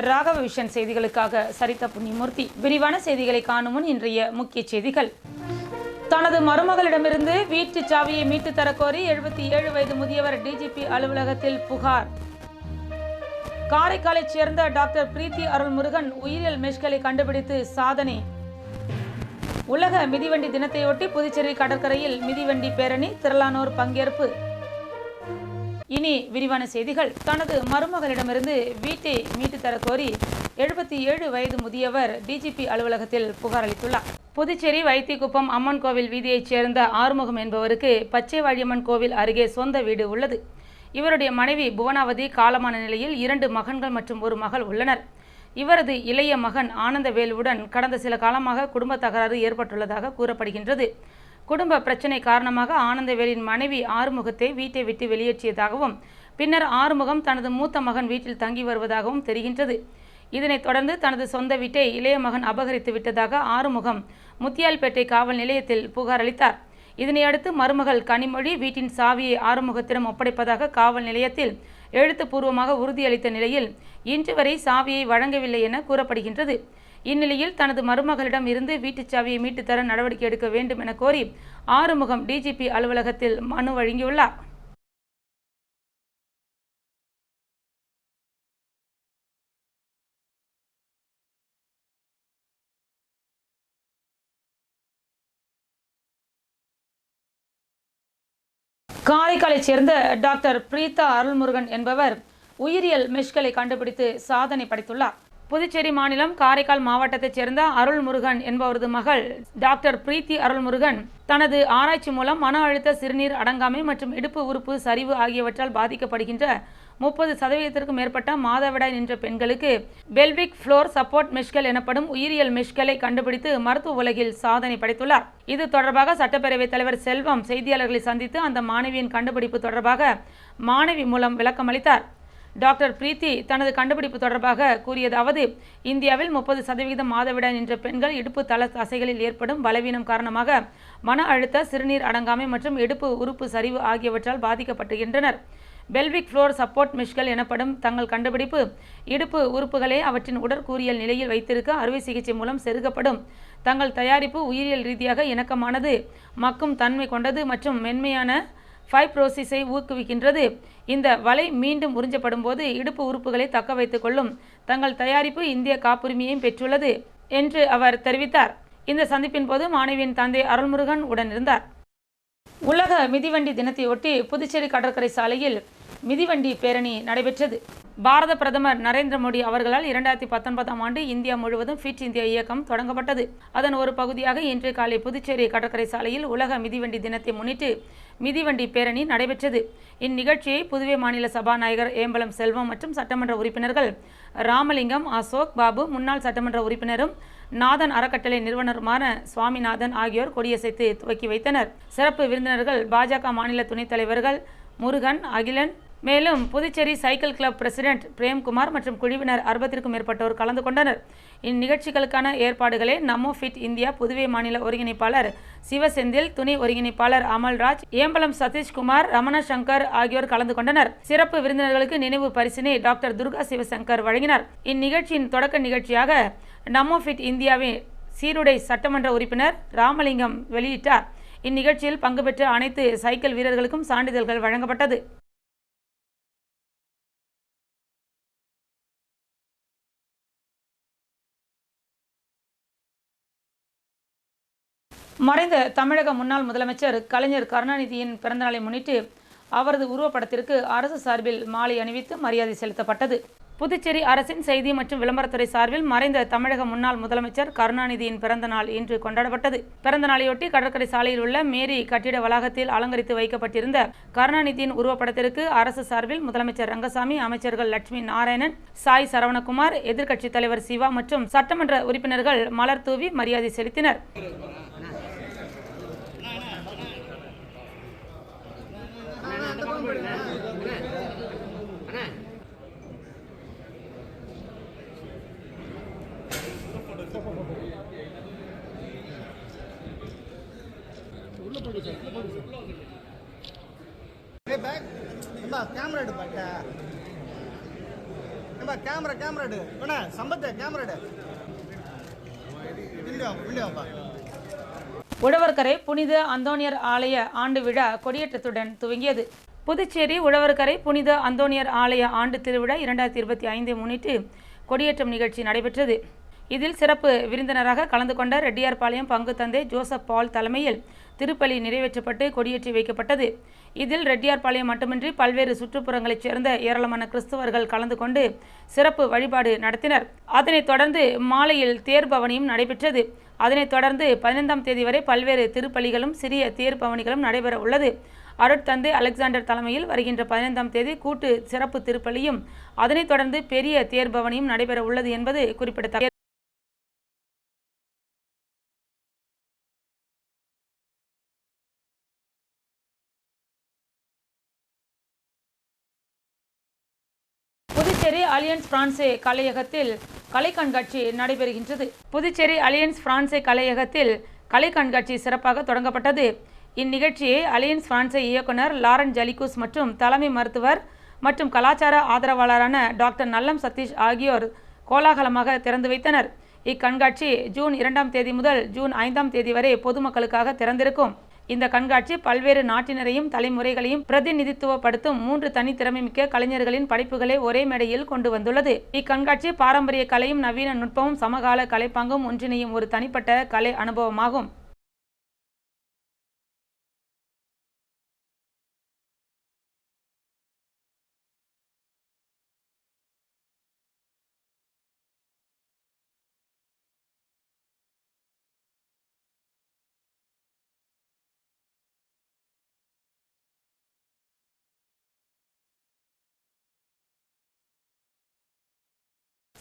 Raghava vision செய்திகளுக்காக சரிதா புண்ணியமூர்த்தி. விரிவான செய்திகளை காணும் முன் இன்றைய முக்கிய செய்திகள். தனது மருமகளிடமிருந்து வீட்டு சாவியை மீட்டு தரக்கோரி எழுபத்தி ஏழு வயது முதியவர் டிஜிபி அலுவலகத்தில் புகார். காரைக்காலைச் சேர்ந்த டாக்டர் பிரீத்தி அருள்முருகன் உயிரியல் மெஷ்களை கண்டுபிடித்து சாதனை. உலக மிதிவண்டி தினத்தையொட்டி புதுச்சேரி கடற்கரையில் மிதிவண்டி பேரணி திரளானோர் பங்கேற்பு. இனி விரிவான செய்திகள். தனது மருமகளிடமிருந்து வீட்டை மீட்டு தர கோரி எழுபத்தி ஏழு வயது முதியவர் டிஜிபி அலுவலகத்தில் புகார் அளித்துள்ளார். புதுச்சேரி வைத்திக்குப்பம் அம்மன் கோவில் வீதியைச் சேர்ந்த ஆறுமுகம் என்பவருக்கு பச்சை வாழியம்மன் கோவில் அருகே சொந்த வீடு உள்ளது. இவருடைய மனைவி புவனாவதி காலமான நிலையில் இரண்டு மகன்கள் மற்றும் ஒரு மகள் உள்ளனர். இவரது இளைய மகன் ஆனந்தவேலுவுடன் கடந்த சில காலமாக குடும்ப தகராறு ஏற்பட்டுள்ளதாக கூறப்படுகின்றது. குடும்ப பிரச்சனை காரணமாக ஆனந்தவேலின் மனைவி ஆறுமுகத்தை வீட்டை விட்டு வெளியேற்றியதாகவும் பின்னர் ஆறுமுகம் தனது மூத்த மகன் வீட்டில் தங்கி வருவதாகவும் தெரிகின்றது. இதனைத் தொடர்ந்து தனது சொந்த வீட்டை இளைய மகன் அபகரித்து விட்டதாக ஆறுமுகம் முத்தியால்பேட்டை காவல் நிலையத்தில் புகார் அளித்தார். இதனையடுத்து மருமகள் கனிமொழி வீட்டின் சாவியை ஆறுமுகத்திடம் ஒப்படைப்பதாக காவல் நிலையத்தில் எழுத்துப்பூர்வமாக உறுதியளித்த நிலையில் இன்று வரை சாவியை வழங்கவில்லை என கூறப்படுகின்றது. இந்நிலையில் தனது மருமகளிடம் இருந்து வீட்டுச் சாவியை மீட்டு தர நடவடிக்கை எடுக்க வேண்டும் என கோரி ஆறுமுகம் டிஜிபி அலுவலகத்தில் மனு வழங்கியுள்ளார். காரைக்காலைச் சேர்ந்த டாக்டர் பிரீதா அருள்முருகன் என்பவர் உயிரியல் மெஷ்களை கண்டுபிடித்து சாதனை படைத்துள்ளார். புதுச்சேரி மாநிலம் காரைக்கால் மாவட்டத்தைச் சேர்ந்த அருள்முருகன் என்பவரது மகள் டாக்டர் பிரீத்தி அருள்முருகன் தனது ஆராய்ச்சி மூலம் மன அழுத்த சிறுநீர் அடங்காமை மற்றும் இடுப்பு உறுப்பு சரிவு ஆகியவற்றால் பாதிக்கப்படுகின்ற முப்பது சதவீதத்திற்கும் மேற்பட்ட மாதவிடாய் நின்ற பெண்களுக்கு பெல்விக் ஃப்ளோர் சப்போர்ட் மெஷ்கள் எனப்படும் உயிரியல் மெஷ்களை கண்டுபிடித்து மருத்துவ உலகில் சாதனை படைத்துள்ளார். இது தொடர்பாக சட்டப்பேரவைத் தலைவர் செல்வம் செய்தியாளர்களை சந்தித்து அந்த மாணவியின் கண்டுபிடிப்பு தொடர்பாக மாணவி மூலம் விளக்கம் அளித்தார் டாக்டர் பிரீத்தி தனது கண்டுபிடிப்பு தொடர்பாக கூறியதாவது இந்தியாவில் முப்பது சதவிகிதம் மாதவிடாய் நின்ற பெண்கள் இடுப்பு தள தசைகளில் ஏற்படும் பலவீனம் காரணமாக மன அழுத்த சிறுநீர் அடங்காமை மற்றும் இடுப்பு உறுப்பு சரிவு ஆகியவற்றால் பாதிக்கப்படுகின்றனர் பெல்விக் ஃப்ளோர் சப்போர்ட் மிஷ்கள் எனப்படும் தங்கள் கண்டுபிடிப்பு இடுப்பு உறுப்புகளை அவற்றின் உடற்கூறியல் நிலையில் வைத்திருக்க அறுவை சிகிச்சை மூலம் செருகப்படும். தங்கள் தயாரிப்பு உயிரியல் ரீதியாக இணக்கமானது மக்கும் தன்மை கொண்டது மற்றும் மென்மையான ஃபைப்ரோசிஸை ஊக்குவிக்கின்றது. இந்த வலை மீண்டும் உறிஞ்சப்படும் போது இடுப்பு உறுப்புகளை தக்க வைத்துக் கொள்ளும் தங்கள் தயாரிப்பு இந்திய காப்புரிமையையும் பெற்றுள்ளது என்று அவர் தெரிவித்தார். இந்த சந்திப்பின் போது மாணவியின் தந்தை அருள்முருகன் உடனிருந்தார். உலக மிதிவண்டி தினத்தையொட்டி புதுச்சேரி கடற்கரை சாலையில் மிதிவண்டி பேரணி நடைபெற்றது. பாரத பிரதமர் நரேந்திர மோடி அவர்களால் இரண்டாயிரத்தி பத்தொன்பதாம் ஆண்டு இந்தியா முழுவதும் ஃபிட் இந்தியா இயக்கம் தொடங்கப்பட்டது. அதன் ஒரு பகுதியாக இன்று காலை புதுச்சேரி கடற்கரை சாலையில் உலக மிதிவண்டி தினத்தை முன்னிட்டு மிதிவண்டி பேரணி நடைபெற்றது. இந்நிகழ்ச்சியை புதுவை மாநில சபாநாயகர் ஏம்பலம் செல்வம் மற்றும் சட்டமன்ற உறுப்பினர்கள் ராமலிங்கம் அசோக் பாபு முன்னாள் சட்டமன்ற உறுப்பினரும் நாதன் அறக்கட்டளை நிறுவனருமான சுவாமிநாதன் ஆகியோர் கொடியசைத்து துவக்கி வைத்தனர். சிறப்பு விருந்தினர்கள் பாஜக மாநில துணைத் தலைவர்கள் முருகன் அகிலன் மேலும் Puducherry cycle club president Premkumar மற்றும் குழுவினர் அறுபத்திற்கும் மேற்பட்டோர் கலந்து கொண்டனர். இந்நிகழ்ச்சிகளுக்கான ஏற்பாடுகளை நமோ ஃபிட் இந்தியா புதுவை மாநில ஒருங்கிணைப்பாளர் சிவசெந்தில் துணை ஒருங்கிணைப்பாளர் அமல்ராஜ் ஏம்பலம் சதீஷ்குமார் ரமண சங்கர் ஆகியோர் கலந்து கொண்டனர். சிறப்பு விருந்தினர்களுக்கு நினைவு பரிசினை டாக்டர் துர்கா சிவசங்கர் வழங்கினார். இந்நிகழ்ச்சியின் தொடக்க நிகழ்ச்சியாக நமோ ஃபிட் இந்தியாவின் சீருடை சட்டமன்ற உறுப்பினர் ராமலிங்கம் வெளியிட்டார். இந்நிகழ்ச்சியில் பங்கு பெற்ற அனைத்து சைக்கிள் வீரர்களுக்கும் சான்றிதழ்கள் வழங்கப்பட்டது. மறைந்த தமிழக முன்னாள் முதலமைச்சர் கலைஞர் கருணாநிதியின் பிறந்தநாளை முன்னிட்டு அவரது உருவப்படத்திற்கு அரசு சார்பில் மாலை அணிவித்து மரியாதை செலுத்தப்பட்டது. புதுச்சேரி அரசின் செய்தி மற்றும் விளம்பரத்துறை சார்பில் மறைந்த தமிழக முன்னாள் முதலமைச்சர் கருணாநிதியின் பிறந்த நாள் இன்று கொண்டாடப்பட்டது. பிறந்த நாளையொட்டி கடற்கரை சாலையில் உள்ள மேரி கட்டிட வளாகத்தில் அலங்கரித்து வைக்கப்பட்டிருந்த கருணாநிதியின் உருவப்படத்திற்கு அரசு சார்பில் முதலமைச்சர் ரங்கசாமி அமைச்சர்கள் லட்சுமி நாராயணன் சாய் சரவணகுமார் எதிர்க்கட்சித் தலைவர் சிவா மற்றும் சட்டமன்ற உறுப்பினர்கள் மலர் தூவி மரியாதை செலுத்தினர். கேமரா எடு கேமரா கேமரா எடு. வேணா கேமரா எடு. வீடியோ உழவர்கரை புனித அந்தோனியர் ஆலய ஆண்டு விழா கொடியேற்றத்துடன் துவங்கியது. புதுச்சேரி உழவர்கரை புனித அந்தோனியர் ஆலய ஆண்டு திருவிழா இரண்டாயிரத்தி இருபத்தி ஐந்தை முன்னிட்டு கொடியேற்றம் நிகழ்ச்சி நடைபெற்றது. இதில் சிறப்பு விருந்தினராக கலந்து கொண்ட ரெட்டியார்பாளையம் பங்கு தந்தை ஜோசப் பால் தலைமையில் திருப்பலி நிறைவேற்றப்பட்டு கொடியேற்றி வைக்கப்பட்டது. இதில் ரெட்டியார்பாளையம் மட்டுமின்றி பல்வேறு சுற்றுப்புறங்களைச் சேர்ந்த ஏராளமான கிறிஸ்தவர்கள் கலந்து கொண்டு சிறப்பு வழிபாடு நடத்தினர். அதனைத் தொடர்ந்து மாலையில் தேர்பவனியும் நடைபெற்றது. அதனைத் தொடர்ந்து பதினைந்தாம் தேதி வரை பல்வேறு திருப்பலிகளும் சிறிய தேர் பவனிகளும் நடைபெற உள்ளது. அருட்தந்தை அலெக்சாண்டர் தலைமையில் வருகின்ற பதினைந்தாம் தேதி கூட்டு சிறப்பு திருப்பலியும் அதனைத் தொடர்ந்து பெரிய தேர்பவனியும் நடைபெற உள்ளது என்பது குறிப்பிடத்தக்கது அலியன்ஸ் பிரான்சே கலையகத்தில் கலை கண்காட்சி நடைபெறுகின்றது. புதுச்சேரி அலியன்ஸ் பிரான்சே கலையகத்தில் கலை கண்காட்சி சிறப்பாக தொடங்கப்பட்டது. இந்நிகழ்ச்சியை அலியன்ஸ் பிரான்சே இயக்குனர் லாரன் ஜலிகூஸ் மற்றும் தலைமை மருத்துவர் மற்றும் கலாச்சார ஆதரவாளரான டாக்டர் நல்லம் சதீஷ் ஆகியோர் கோலாகலமாக திறந்து வைத்தனர். இக்கண்காட்சி ஜூன் இரண்டாம் தேதி முதல் ஜூன் ஐந்தாம் தேதி வரை பொதுமக்களுக்காக திறந்திருக்கும். இந்த கண்காட்சி பல்வேறு நாட்டினரையும் தலைமுறைகளையும் பிரதிநிதித்துவப்படுத்தும் மூன்று தனித்திறமைமிக்க கலைஞர்களின் படைப்புகளை ஒரே மேடையில் கொண்டு வந்துள்ளது. இக்கண்காட்சி பாரம்பரிய கலையும் நவீன நுட்பமும் சமகால கலைப்பாங்கும் ஒன்றிணையும் ஒரு தனிப்பட்ட கலை அனுபவமாகும்.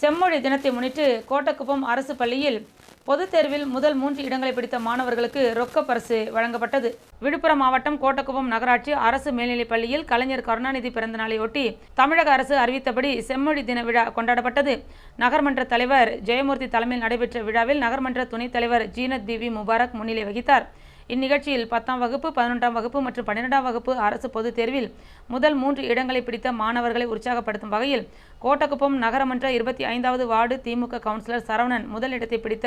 செம்மொழி தினத்தை முன்னிட்டு கோட்டக்குப்பம் அரசு பள்ளியில் பொதுத் தேர்வில் முதல் மூன்று இடங்களை பிடித்த மாணவர்களுக்கு ரொக்க பரிசு வழங்கப்பட்டது. விழுப்புரம் மாவட்டம் கோட்டக்குப்பம் நகராட்சி அரசு மேல்நிலைப் பள்ளியில் கலைஞர் கருணாநிதி பிறந்த நாளையொட்டி தமிழக அரசு அறிவித்தபடி செம்மொழி தின விழா கொண்டாடப்பட்டது. நகர்மன்ற தலைவர் ஜெயமூர்த்தி தலைமையில் நடைபெற்ற விழாவில் நகர்மன்ற துணைத் தலைவர் ஜீனத் பிவி முபாரக் முன்னிலை வகித்தார். இந்நிகழ்ச்சியில் பத்தாம் வகுப்பு பதினொன்றாம் வகுப்பு மற்றும் பன்னிரெண்டாம் வகுப்பு அரசு பொதுத் தேர்வில் முதல் மூன்று இடங்களை பிடித்த மாணவர்களை உற்சாகப்படுத்தும் வகையில் கோட்டக்குப்பம் நகரமன்ற இருபத்தி ஐந்தாவது வார்டு திமுக கவுன்சிலர் சரவணன் முதலிடத்தை பிடித்த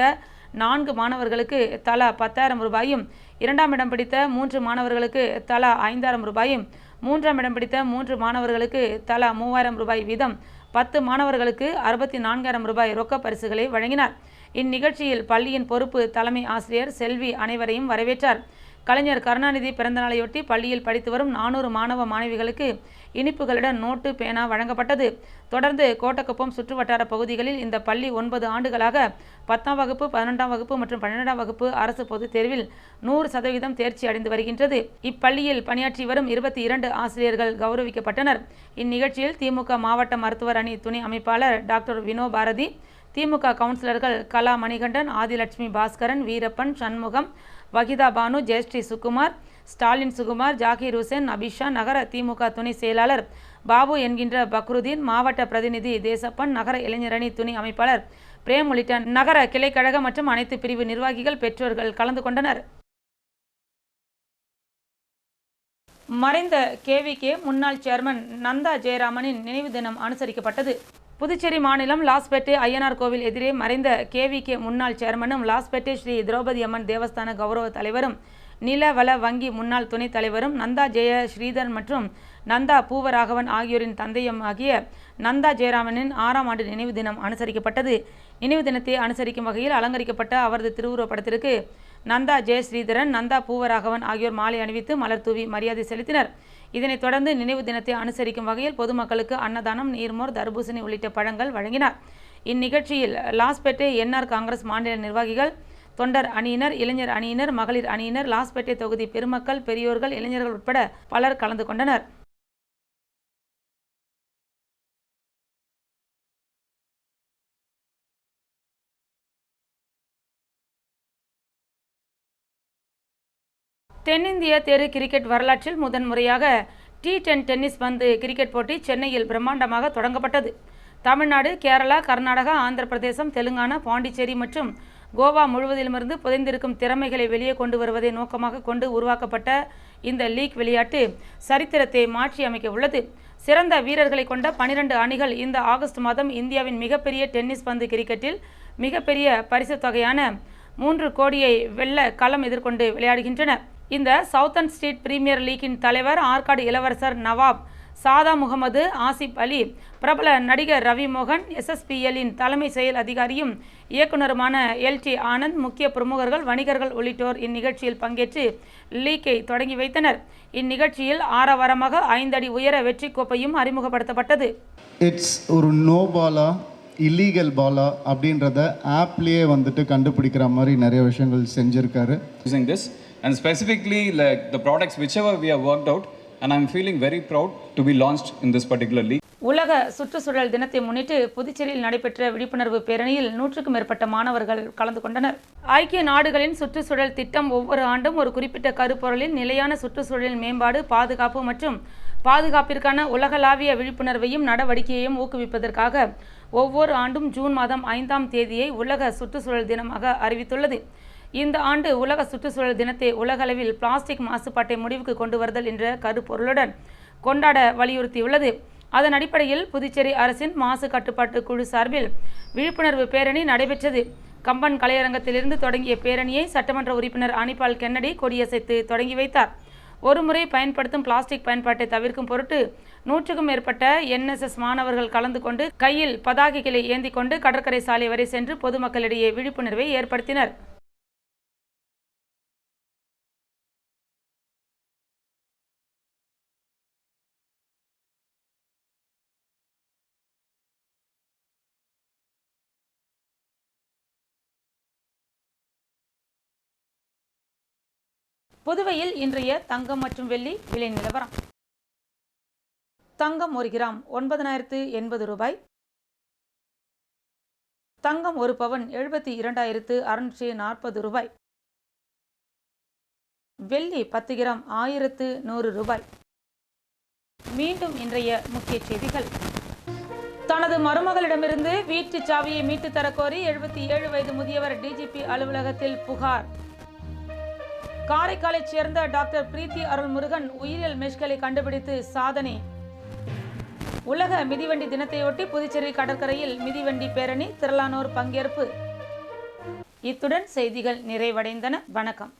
நான்கு மாணவர்களுக்கு தலா பத்தாயிரம் ரூபாயும் இரண்டாம் இடம் பிடித்த மூன்று மாணவர்களுக்கு தலா ஐந்தாயிரம் ரூபாயும் மூன்றாம் இடம் பிடித்த மூன்று மாணவர்களுக்கு தலா மூவாயிரம் ரூபாய் வீதம் பத்து மாணவர்களுக்கு அறுபத்தி நான்காயிரம் ரூபாய் ரொக்க பரிசுகளை வழங்கினார். இந்நிகழ்ச்சியில் பள்ளியின் பொறுப்பு தலைமை ஆசிரியர் செல்வி அனைவரையும் வரவேற்றார். கலைஞர் கருணாநிதி பிறந்தநாளையொட்டி பள்ளியில் படித்து வரும் நானூறு மாணவ மாணவிகளுக்கு இனிப்புகளுடன் நோட்டு பேனா வழங்கப்பட்டது. தொடர்ந்து கோட்டக்குப்பம் சுற்றுவட்டார பகுதிகளில் இந்த பள்ளி ஒன்பது ஆண்டுகளாக பத்தாம் வகுப்பு பதினெட்டாம் வகுப்பு மற்றும் பன்னிரெண்டாம் வகுப்பு அரசு பொதுத் தேர்வில் நூறு சதவீதம் தேர்ச்சி அடைந்து வருகின்றது. இப்பள்ளியில் பணியாற்றி வரும் இருபத்தி இரண்டு ஆசிரியர்கள் கௌரவிக்கப்பட்டனர். இந்நிகழ்ச்சியில் திமுக மாவட்ட மருத்துவர் அணி துணை அமைப்பாளர் டாக்டர் வினோ பாரதி திமுக கவுன்சிலர்கள் கலா மணிகண்டன் ஆதிலட்சுமி பாஸ்கரன் வீரப்பன் சண்முகம் வகிதா பானு ஜெயஸ்ரீ சுகுமார் ஸ்டாலின் சுகுமார் ஜாகீர் ஹுசேன் அபிஷா நகர திமுக துணை செயலாளர் பாபு என்கின்ற பக்ருதீன் மாவட்ட பிரதிநிதி தேசப்பன் நகர இளைஞரணி துணை அமைப்பாளர் பிரேம் உள்ளிட்ட நகர கிளைக்கழக மற்றும் அனைத்து பிரிவு நிர்வாகிகள் பெற்றோர்கள் கலந்து கொண்டனர். மறைந்த கேவிகே முன்னாள் சேர்மன் நந்தா ஜெயராமனின் நினைவு தினம் அனுசரிக்கப்பட்டது. புதுச்சேரி மாநிலம் லாஸ்பேட்டை ஐயனார் கோவில் எதிரே மறைந்த கேவிகே முன்னாள் சேர்மனும் லாஸ்பேட்டை ஸ்ரீ திரௌபதி அம்மன் தேவஸ்தான கௌரவ தலைவரும் நிலவள வங்கி முன்னாள் துணைத் தலைவரும் நந்தா ஜெய ஸ்ரீதர் மற்றும் நந்தா பூவராகவன் ஆகியோரின் தந்தையும் ஆகிய நந்தா ஜெயராமனின் ஆறாம் ஆண்டு நினைவு தினம் அனுசரிக்கப்பட்டது. நினைவு தினத்தை அனுசரிக்கும் வகையில் அலங்கரிக்கப்பட்ட அவரது திருவுருவப் படத்திற்கு நந்தா ஜெய ஸ்ரீதரன் நந்தா பூவராகவன் ஆகியோர் மாலை அணிவித்து மலர் தூவி மரியாதை செலுத்தினர். இதனைத் தொடர்ந்து நினைவு தினத்தை அனுசரிக்கும் வகையில் பொதுமக்களுக்கு அன்னதானம் நீர்மோர் தர்பூசணி உள்ளிட்ட பழங்கள் வழங்கினார். இந்நிகழ்ச்சியில் லாஸ்பேட்டை என்ஆர் காங்கிரஸ் மாநில நிர்வாகிகள் தொண்டர் அணியினர் இளைஞர் அணியினர் மகளிர் அணியினர் லாஸ்பேட்டை தொகுதி பெருமக்கள் பெரியோர்கள் இளைஞர்கள் உட்பட பலர் கலந்து கொண்டனர். தென்னிந்திய தெரு கிரிக்கெட் வரலாற்றில் முதன்முறையாக டி டென் டென்னிஸ் பந்து கிரிக்கெட் போட்டி சென்னையில் பிரம்மாண்டமாக தொடங்கப்பட்டது. தமிழ்நாடு கேரளா கர்நாடகா ஆந்திர பிரதேசம் தெலுங்கானா பாண்டிச்சேரி மற்றும் கோவா முழுவதிலுமிருந்து புதைந்திருக்கும் திறமைகளை வெளியே கொண்டு வருவதை நோக்கமாக கொண்டு உருவாக்கப்பட்ட இந்த லீக் விளையாட்டு சரித்திரத்தை மாற்றி அமைக்க உள்ளது. சிறந்த வீரர்களை கொண்ட பனிரெண்டு அணிகள் இந்த ஆகஸ்ட் மாதம் இந்தியாவின் மிகப்பெரிய டென்னிஸ் பந்து கிரிக்கெட்டில் மிகப்பெரிய பரிசுத் தொகையான மூன்று கோடியை வெல்ல களம் எதிர்கொண்டு விளையாடுகின்றன. இந்த சவுத்தன் ஸ்ட்ரீட் பிரீமியர் லீக்கின் தலைவர் ஆற்காடு இளவரசர் நவாப் சாதா முகமது ஆசிப் அலி பிரபல நடிகர் ரவி மோகன் எஸ்எஸ்பிஎல்லின் தலைமை செயல் அதிகாரியும் இயக்குனருமான எல்டி ஆனந்த் முக்கிய பிரமுகர்கள் வணிகர்கள் உள்ளிட்டோர் இந்நிகழ்ச்சியில் பங்கேற்று லீக்கை தொடங்கி வைத்தனர். இந்நிகழ்ச்சியில் ஆரவாரமாக ஐந்தடி உயர வெற்றி கோப்பையும் அறிமுகப்படுத்தப்பட்டது. இட்ஸ் ஒரு நோ பாலா இல்லீகல் பாலா அப்படின்றத ஆப்லேயே வந்துட்டு கண்டுபிடிக்கிற மாதிரி நிறைய விஷயங்கள் செஞ்சுருக்காரு. And specifically like the products whichever we have worked out and i'm feeling very proud to be launched in this particular league. உலக சுற்றுச்சூழல் தினத்தை முன்னிட்டு புதுச்சேரியில் நடைபெற்ற விழிப்புணர்வு பேரணியில் நூற்றுக்கும் மேற்பட்ட மாணவர்கள் கலந்து கொண்டனர். ஐக்கிய நாடுகளின் சுற்றுச்சூழல் திட்டம் ஒவ்வொரு ஆண்டும் ஒரு குறிப்பிட்ட கருப்பொருளில் நிலையான சுற்றுச்சூழலில் மேம்பாடு பாதுகாப்பு மற்றும் பாதுகாப்பிற்கான உலகளாவிய விழிப்புணர்வையும் நடவடிக்கையையும் ஊக்குவிப்பதற்காக ஒவ்வொரு ஆண்டும் ஜூன் மாதம் ஐந்தாம் தேதியை உலக சுற்றுச்சூழல் தினமாக அறிவித்துள்ளது. இந்த ஆண்டு உலக சுற்றுச்சூழல் தினத்தை உலகளவில் பிளாஸ்டிக் மாசுபாட்டை முடிவுக்கு கொண்டு வருதல் என்ற கருப்பொருளுடன் கொண்டாட வலியுறுத்தியுள்ளது. அதன் அடிப்படையில் புதுச்சேரி அரசின் மாசு கட்டுப்பாட்டு குழு சார்பில் விழிப்புணர்வு பேரணி நடைபெற்றது. கம்பன் கலையரங்கத்திலிருந்து தொடங்கிய பேரணியை சட்டமன்ற உறுப்பினர் அனிபால் கென்னடி கொடியசைத்து தொடங்கி வைத்தார். ஒருமுறை பயன்படுத்தும் பிளாஸ்டிக் பயன்பாட்டை தவிர்க்கும் பொருட்டு நூற்றுக்கும் மேற்பட்ட என்எஸ்எஸ் மாணவர்கள் கலந்து கொண்டு கையில் பதாகைகளை ஏந்தி கொண்டு கடற்கரை சாலை வரை சென்று பொதுமக்களிடையே விழிப்புணர்வை ஏற்படுத்தினர். புதுவையில் இன்றைய தங்கம் மற்றும் வெள்ளி விலை நிலவரம். தங்கம் ஒரு கிராம் ஒன்பதனாயிரத்து எண்பது ரூபாய். தங்கம் ஒரு பவன் எழுபத்தி இரண்டாயிரத்து அறுநூற்றி நாற்பது ரூபாய். வெள்ளி பத்து கிராம் ஆயிரத்து நூறு ரூபாய். மீண்டும் இன்றைய முக்கிய செய்திகள். தனது மருமகளிடமிருந்து வீட்டு சாவியை மீட்டு தரக்கோரி எழுபத்தி ஏழு வயது முதியவர் டிஜிபி அலுவலகத்தில் புகார். காரைக்காலைச் சேர்ந்த டாக்டர் பிரீத்தி அருள்முருகன் உயிரியல் மெஷ்களை கண்டுபிடித்து சாதனை. உலக மிதிவண்டி தினத்தையொட்டி புதுச்சேரி கடற்கரையில் மிதிவண்டி பேரணி திரளானோர் பங்கேற்பு. இத்துடன் செய்திகள் நிறைவடைந்தன. வணக்கம்.